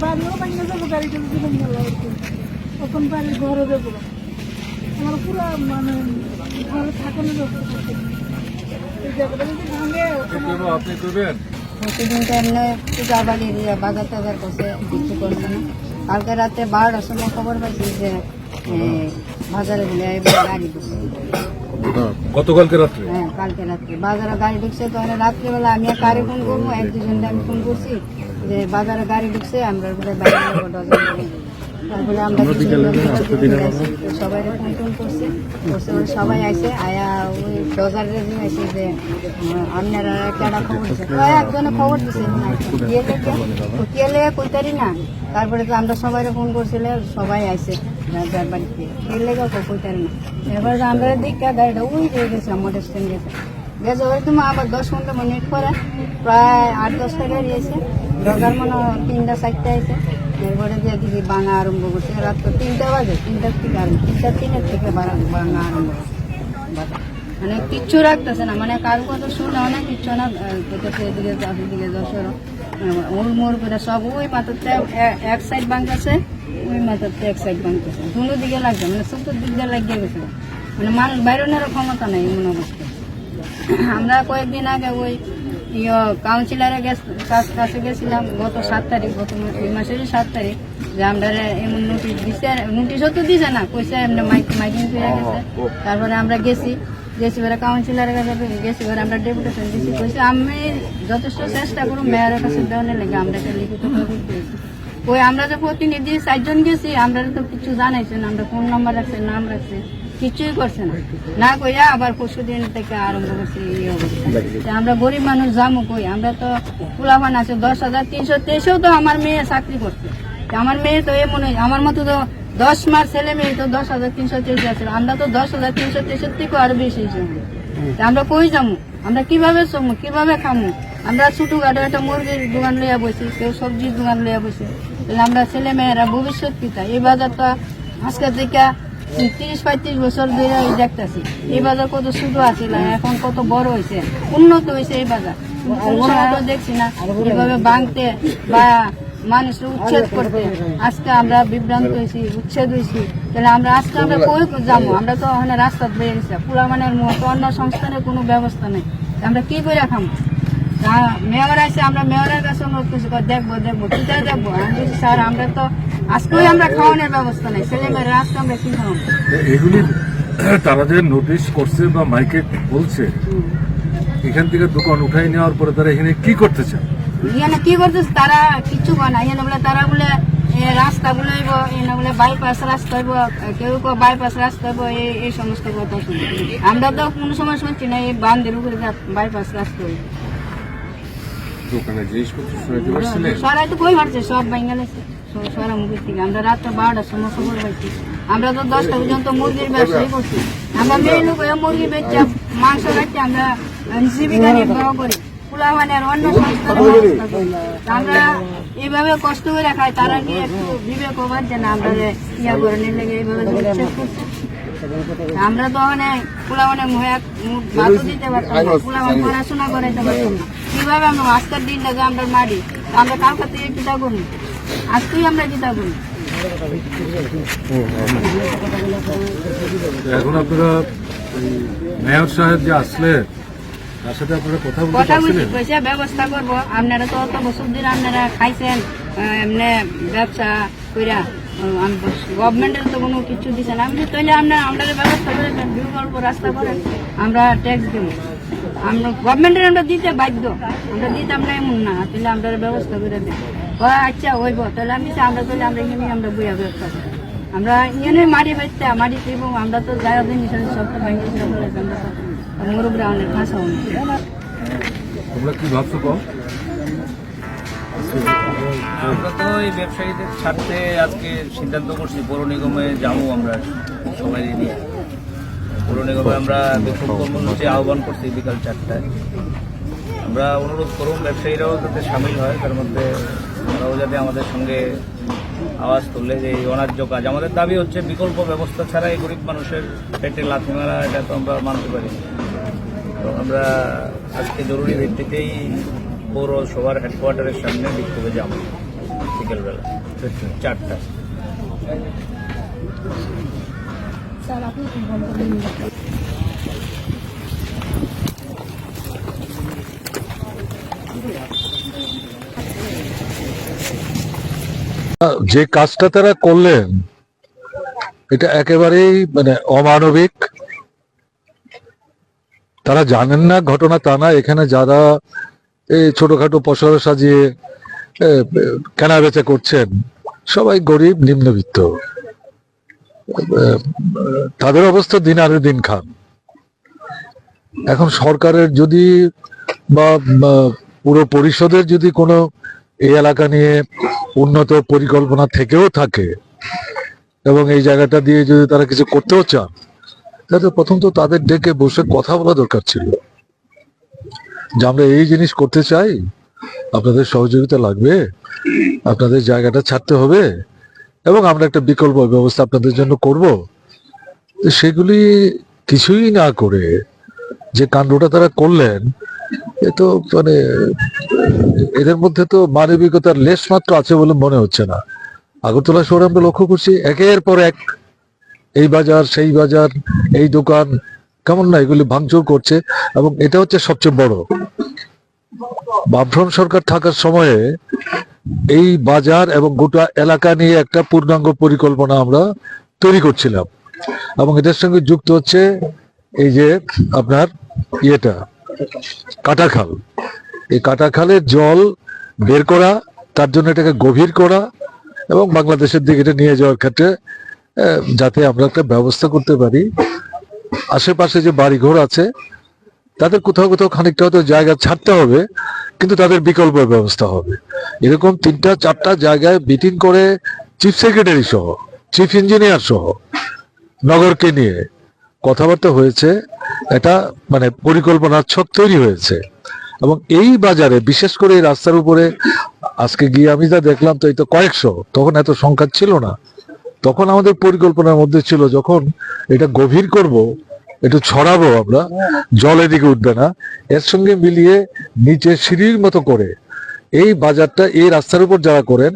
বাড়িও ভাঙে যাব বাড়ির ঘরে আমার পুরো মানে আপনি করবেন প্রতিদিন তো এমনি পূজা বাজার টাজার করছে, বিক্রি করছে না। কালকে রাতে বারোটার সময় খবর পাইছি যে বাজারে বলে এবার গাড়ি ঢুকছে। গতকালকে রাত্রে? হ্যাঁ কালকে রাত্রে। বাজারে গাড়ি ঢুকছে তো আমি আমি কারে ফোন করব? এক দুজনকে আমি ফোন করছি যে বাজারে গাড়ি ঢুকছে আমরা বাইরে। তারপরে আমরা সবাই ফোন টোন করছে। করছে বলে সবাই আইছে আয়া ওই ডজারের নিয়ে আসে যে আহ, আপনারা কেডা খবর দিছে? তো একজনে খবর দিছে। গিয়ে দেখে কেলে কইতারি না। তারপরে তো আমরা সবাই ফোন করছিলে সবাই আইসে বাড়িতে। কেলে কইতারি না। এবার আমরা দেখে গাড়িটা উই হয়ে গেছে আমাদের স্ট্যান্ড গেছে গেছে ওই তুমি আবার দশ পনেরো মিনিট পরে প্রায় আট দশটা গাড়ি এসে মনে তিনটা চারটা এসে এরপরে দিয়ে দিদি বাঙা আরম্ভ করছে। রাত তো তিনটা বাজে, তিনটার থেকে আরম্ভ তিনটা তিনের থেকে বাঙা আরম্ভ। মানে কিচ্ছু রাখতেছে না মানে কার কথা শুনে অনেক কিচ্ছু না কেটেছে এদিকে সরো ওর। মোর করে সব ওই মাথাতে এক সাইড বাঙ্কাছে ওই মাথাতে এক সাইড বাঙ্কাছে দুনো দিকে লাগছে মানে চতুর্দিক দিয়ে লাগিয়ে গেছে। মানে মানুষ বাইরের ক্ষমতা নেই, এমন অবস্থা। আমরা কয়েকদিন আগে ওই কাউন্সিলারের কাছে গেছিলাম গত সাত তারিখ গত মা- এই মাসেরই সাত তারিখ যে আমরা এমন নোটিশ দিছে নোটিশও তো দিছে না কইছে এমনি মাইক মাইকিং করে গেছে। তারপরে আমরা গেছি গেছি এবারে কাউন্সিলারের কাছে গেছি এবারে আমরা ডেপুটেশন দিছি কইছে আমি যথেষ্ট চেষ্টা করুন মেয়রের কাছে দেওয়ার লেগে আমরা একটা লিখিত ওই আমরা যে প্রতিনিধি চারজন গেছি আমরা তো কিছু জানাইছেন আমরা ফোন নাম্বার রাখছে নাম রাখছে। কিছুই করছে না। না কইয়া আবার পরশু দিন থেকে আরম্ভ করছে অবস্থা আমরা গরিব মানুষ যাব কই? আমরা তো পুলাবান আছে, দশ হাজার তিনশো তেইশেও তো আমার মেয়ে চাকরি করছে। আমার মেয়ে তো এমন আমার মতো তো দশ মাস ছেলে মেয়ে তো দশ হাজার তিনশো তেইশ আছে। আমরা তো দশ হাজার তিনশো তেইশের থেকেও আরও বেশি জমি আমরা। কই যাব আমরা কীভাবে চমু? কীভাবে খামু? আমরা ছোট গাড়ি একটা মুরগির দোকান লইয়া বসি, কেউ সবজির দোকান লইয়া বসি। আমরা ছেলে মেয়েরা ভবিষ্যৎ পিতা এই বাজারটা আজকে থেকে তিরিশ পঁয়ত্রিশ বছর ধরে দেখতেছি। এই বাজার কত ছোট আছিল এখন কত বড় হয়েছে উন্নত হয়েছে এই বাজার। দেখছি না এভাবে ভাঙতে বা মানুষের উচ্ছেদ করতে। আজকে আমরা বিভ্রান্ত হয়েছি উচ্ছেদ হয়েছি তাহলে আমরা আজকে আমরা কই যাব? আমরা তো ওখানে রাস্তা বেরিয়ে গেছি পুরা মানে মতো অন্য সংস্থানের কোনো ব্যবস্থা নেই। আমরা কি করে খামো? মেয়র আছে আমরা মেয়রের কাছে কিছু দেখব দেখব কোথায় দেখব? আমি বলছি, স্যার আমরা তো আজকেই আমরা খাওয়ানোর ব্যবস্থা নেই ছেলে মেয়েরা আজকে আমরা কি খাওয়াবো? এগুলি তারা যে নোটিশ করছে বা মাইকে বলছে এখান থেকে দোকান উঠাই নেওয়ার পরে তারা এখানে কি করতে চায় এখানে কি করতেছে? তারা কিছু বানা এখানে বলে তারা বলে রাস্তা গুলোইব এখানে বলে বাইপাস রাস্তা হইব কেউ কেউ বাইপাস রাস্তা হইব এই এই সমস্ত কথা শুনি। আমরা তো কোনো সময় শুনছি না এই বান্ধের উপরে বাইপাস রাস্তা হইব। দোকানে জিনিসপত্র সরাইতে কই পারছে সব বাঙ্গালেছে সরা মুখের থেকে আমরা রাত্রে বারোটার সময় খবর পাইছি। আমরা তো দশটা পর্যন্ত মুরগির ব্যবসায়ী করছি। আমরা মেয়ে লোক মুরগি বেচছে মাংস আমরা জীবিকা নির্বাহ করি। পোলাওয়ানের অন্য সংস্থার আমরা এইভাবে কষ্ট করে খাই তারা কি একটু বিবেক হবার যে না আমরা ইয়া করে নিলে এইভাবে আমরা তো অনেক পোলাওয়ানে ভাতও দিতে পারতাম না পোলাওয়ান পড়াশোনা করাইতে পারতাম না কীভাবে আমরা আজকের দিনটা যে আমরা মারি আমরা কালকে থেকে করি আজকেই আমরা চিন্তা করি এখন আপনারা মেয়র সাহেব যে আসলে তার সাথে আপনারা কথা বলতে কথা বলছি পয়সা ব্যবস্থা করব। আপনারা তো অত বছর দিন আপনারা খাইছেন এমনি ব্যবসা কইরা গভর্নমেন্টের তো কোনো কিছু দিছে না। আমি তাহলে আপনারা আমাদের ব্যবস্থা করে রাস্তা করেন আমরা ট্যাক্স দেব। আমরা গভর্নমেন্টের আমরা দিতে বাধ্য। আমরা দিতাম না এমন না তাহলে আমরা ব্যবস্থা করে ও আচ্ছা হইব। তাহলে আমি আমরা তাহলে আমরা এখানে আমরা বইয়া ব্যবস্থা করি। আমরা এখানে মারি বেচতে মারি এবং আমরা তো যাই দিন সব তো মুরব্রা অনেক ভাষা অনেক তোমরা কি ভাবছ কম আমরা তো এই ব্যবসায়ীদের ছাড়তে আজকে সিদ্ধান্ত করছি পৌর নিগমে যাব আমরা সবাই নিয়ে পৌর নিগমে আমরা বিক্ষোভ কর্মসূচি আহ্বান করছি বিকাল চারটায়। আমরা অনুরোধ করুন, ব্যবসায়ীরাও যাতে সামিল হয়, তার মধ্যে তারাও যাতে আমাদের সঙ্গে আওয়াজ তুললে যে এই অন্যায্য কাজ। আমাদের দাবি হচ্ছে বিকল্প ব্যবস্থা ছাড়া এই গরিব মানুষের পেটে লাথি মারা, এটা তো আমরা মানতে পারি। তো আমরা আজকে জরুরি ভিত্তিতেই পৌরসভার হেডকোয়ার্টারের সামনে বিক্ষোভে যাব। বিকেলবেলা চারটা যে কাজটা তারা করলেন, এটা একেবারেই মানে অমানবিক। তারা জানেন না ঘটনা, তা না, এখানে যারা এই ছোটখাটো পসরা সাজিয়ে কেনা বেচা করছেন, সবাই গরিব, নিম্নবিত্ত। তাদের অবস্থা দিন আরে দিন খান। এখন সরকারের যদি বা, পুরো পরিষদের যদি কোনো এই এলাকা নিয়ে উন্নত পরিকল্পনা থেকেও থাকে এবং এই জায়গাটা দিয়ে যদি তারা কিছু করতেও চান, তাহলে প্রথম তো তাদের ডেকে বসে কথা বলা দরকার ছিল। যে আমরা এই জিনিস করতে চাই, আপনাদের সহযোগিতা লাগবে, আপনাদের জায়গাটা ছাড়তে হবে এবং আমরা একটা বিকল্প ব্যবস্থা আপনাদের জন্য করব। সেগুলি কিছুই না করে যে কাণ্ডটা তারা করলেন, এ তো মানে এদের মধ্যে তো মানবিকতার লেশ মাত্র আছে বলে মনে হচ্ছে না। আগরতলা শহরে আমরা লক্ষ্য করছি একের পর এক এই বাজার, সেই বাজার, এই দোকান কেমন না এগুলি ভাঙচুর করছে এবং এটা হচ্ছে সবচেয়ে বড়। বামফ্রন্ট সরকার থাকার সময়ে এই বাজার এবং গোটা এলাকা নিয়ে একটা পূর্ণাঙ্গ পরিকল্পনা আমরা তৈরি করছিলাম। এবং এটার সঙ্গে যুক্ত হচ্ছে এই যে আপনার ইয়েটা কাটাখাল এই কাটাখালের জল বের করা, তার জন্য এটাকে গভীর করা এবং বাংলাদেশের দিকে এটা নিয়ে যাওয়ার ক্ষেত্রে যাতে আমরা একটা ব্যবস্থা করতে পারি। আশেপাশে যে বাড়িঘর আছে তাদের কোথাও কোথাও খানিকটা হয়তো জায়গা ছাড়তে হবে, কিন্তু তাদের বিকল্প ব্যবস্থা হবে। এরকম তিনটা, চারটা জায়গায় মিটিং করে চিফ সেক্রেটারি সহ চিফ ইঞ্জিনিয়ার সহ নগরকে নিয়ে কথাবার্তা হয়েছে এটা মানে পরিকল্পনার ছক তৈরি হয়েছে। এবং এই বাজারে, বিশেষ করে এই রাস্তার উপরে, আজকে গিয়ে আমি যা দেখলাম, তো এই তো কয়েকশো, তখন এত সংখ্যা ছিল না। তখন আমাদের পরিকল্পনার মধ্যে ছিল যখন এটা গভীর করব একটু ছড়াবো আমরা জল এদিকে উঠবে না। এর সঙ্গে মিলিয়ে নিচে সিঁড়ির মতো করে এই বাজারটা এই রাস্তার উপর যারা করেন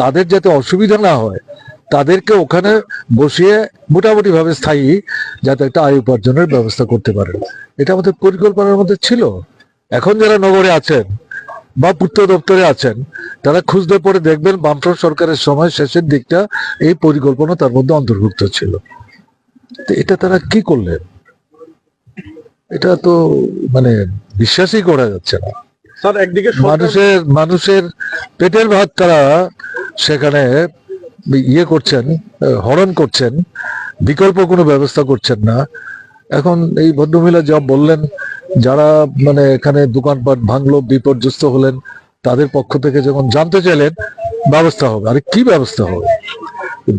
তাদের যাতে অসুবিধা না হয় তাদেরকে ওখানে বসিয়ে মোটামুটি ভাবে স্থায়ী যাতে একটা আয় উপার্জনের ব্যবস্থা করতে পারেন। এটা আমাদের পরিকল্পনার মধ্যে ছিল। এখন যারা নগরে আছেন বা পূর্ত দপ্তরে আছেন তারা খুঁজতে পরে দেখবেন বামফ্রন্ট সরকারের সময় শেষের দিকটা এই পরিকল্পনা তার মধ্যে অন্তর্ভুক্ত ছিল। তো এটা তারা কি করলেন? এটা তো মানে বিশ্বাসই করা যাচ্ছে না। স্যার একদিকে মানুষের মানুষের পেটের ভাত তারা সেখানে ইয়ে করছেন হরণ করছেন বিকল্প কোনো ব্যবস্থা করছেন না। এখন এই ভদ্রমহিলা যা বললেন যারা মানে এখানে দোকানপাট ভাঙলো বিপর্যস্ত হলেন তাদের পক্ষ থেকে যখন জানতে চাইলেন ব্যবস্থা হবে। আরে কি ব্যবস্থা হবে?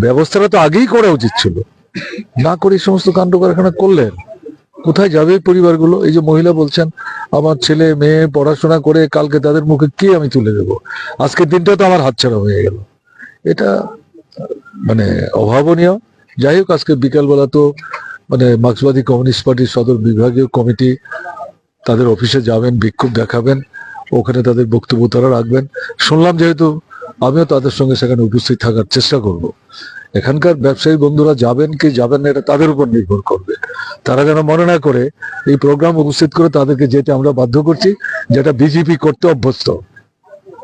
ব্যবস্থাটা তো আগেই করা উচিত ছিল। না করে সমস্ত কাণ্ড কারখানা করলেন। কোথায় যাবে পরিবারগুলো? এই যে মহিলা বলছেন, আমার ছেলে, মেয়ে পড়াশোনা করে কালকে তাদের মুখে কি আমি তুলে দেব? আজকের দিনটা তো আমার হাতছাড়া হয়ে গেল। এটা মানে অভাবনীয়। যাই হোক, আজকে বিকালবেলা তো মানে মার্ক্সবাদী কমিউনিস্ট পার্টির সদর বিভাগীয় কমিটি তাদের অফিসে যাবেন, বিক্ষোভ দেখাবেন, ওখানে তাদের বক্তব্য তারা রাখবেন। শুনলাম যেহেতু আমিও তাদের সঙ্গে সেখানে উপস্থিত থাকার চেষ্টা করব। এখানকার ব্যবসায়ী বন্ধুরা যাবেন কি যাবেন না এটা তাদের উপর নির্ভর করবে। তারা যেন মনে না করে এই প্রোগ্রাম উপস্থিত করে তাদেরকে যেতে আমরা বাধ্য করছি যেটা বিজেপি করতে অভ্যস্ত।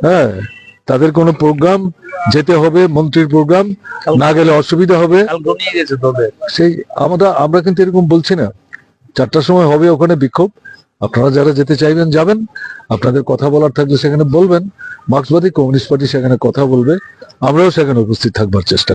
হ্যাঁ তাদের কোনো প্রোগ্রাম যেতে হবে মন্ত্রীর প্রোগ্রাম না গেলে অসুবিধা হবে। সেই আমরা আমরা কিন্তু এরকম বলছি না। চারটার সময় হবে ওখানে বিক্ষোভ। আপনারা যারা যেতে চাইবেন যাবেন। আপনাদের কথা বলার থাকলে সেখানে বলবেন। মার্ক্সবাদী কমিউনিস্ট পার্টি সেখানে কথা বলবে। আমরাও সেখানে উপস্থিত থাকবার চেষ্টা